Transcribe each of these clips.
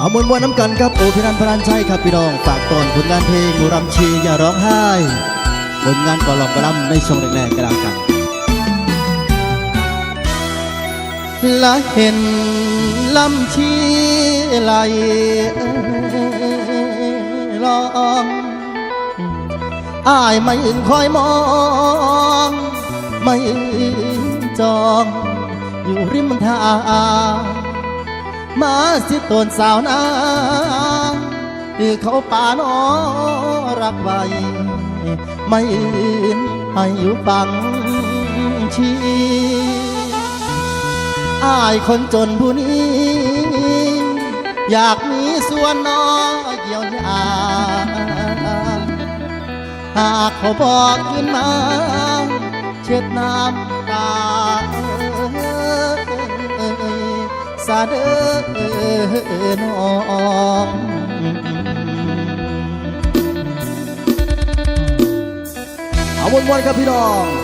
เอามวลมวลน้ำกันครับโอพินันพรันชัยครับพี่น้องฝากตอนผลงานเพลงรำชีอย่าร้องไห้ผลงานกอลองกระลำในช่วงแรกๆก็แล้วกันและเห็นลำชีไหลลองอายไม่อื่นคอยมองไม่จองอยู่ริมทาง มาสิตนสาวนางคือเขาป่านอรักไว้ไม่อื่นให้อยู่ฟังชีอายคนจนผู้นี้ อยากมีส่วนน้อยเยียวยาหากเขาบอกขึ้นมา เช็ดน้ำตาาเด้อน้องเอาวนๆครับพี่น้อง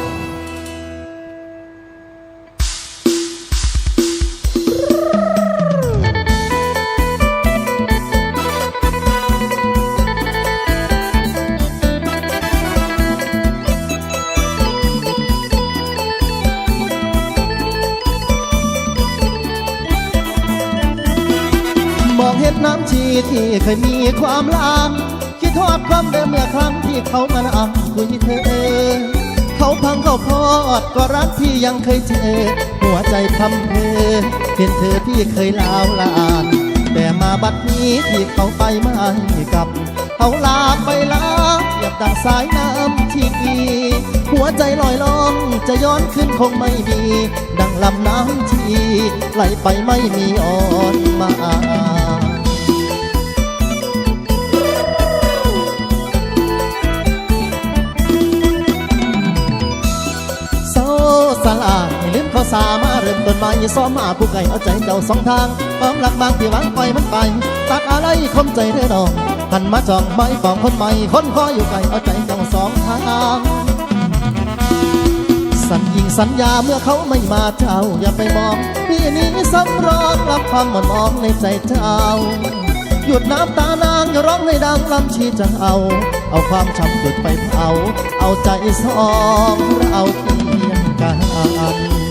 นน้ำชีที่เคยมีความลามคิดทอดความเดิมเมื่อครั้งที่เขามานั่งคุยเธอ เขาพังเขาพอดก็รักที่ยังเคยเจอ หัวใจพำเพอเห็นเธอพี่เคยลาวลานแต่มาบัดนี้ที่เขาไปไม่กลับเขาลาไปลาเหยียบดังสายน้ำที่ดีหัวใจลอยล่องจะย้อนขึ้นคงไม่มี ดังลำน้ำที่ไหลไปไม่มีอ่อนมา สามาเริ่มต้นใหม่ซ้อมมาผู้ไก่เอาใจเจ้าสองทางความรักบางที่หวังปล่อยมันไปตัดอะไรคมใจเด้อดองหันมาจองไม้ปองคนใหม่คนคออยู่ไกลเอาใจเจ้าสองทางสัญญิงสัญญาเมื่อเขาไม่มาเจ้าอย่าไปมองพี่นี้สำรองรับความหมอนมองในใจเจ้า หยุดน้ำตานางอย่าร้องให้ดังลำชีจะเอา เอาความช้ำหยุดไปเผาเอาใจสองเราเคียงกัน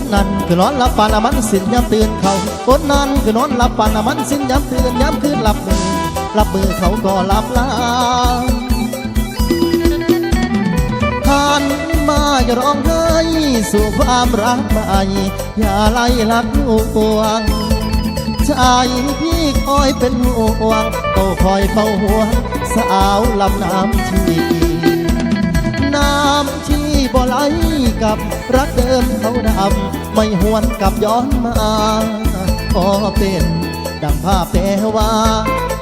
คนนั้นคือนอนหลับปานละมันสิ้นย้ำตื่นเขาคนนั้นคือนอนหลับปานละมันสิ้นย้ำตื่นย้ำคืนหลับมือหลับมือเขาก็หลับลาผ่านมาอย่าร้องไห้สู่ความรักใหม่อย่าไล่ลักห่วงใจพี่คอยเป็นห่วงโตคอยเฝ้าห่วงสาวลำน้ำชีน้ำที่บ่ไหล กับรักเดิมเขาดำไม่หวนกลับย้อนมาขอเป็นดังภาพแต่ว่า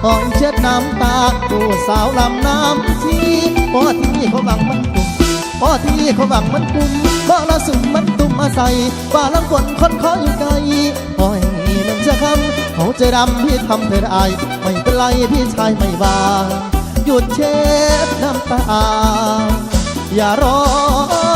หอยเช็ดน้ำตาดูสาวลำน้ำชีพอที่เขาบังมันตุ่มพอที่เขาบังมันตุ่มบ่ละสุ่มมันตุ่มอาศัยว่าลังกนคนขออยู่ไกลหอยมันจะคำเขาใจดำพี่ทำเธอได้ไม่เป็นไรพี่ชายไม่ว่าหยุดเช็ดน้ำตา อย่าร้อง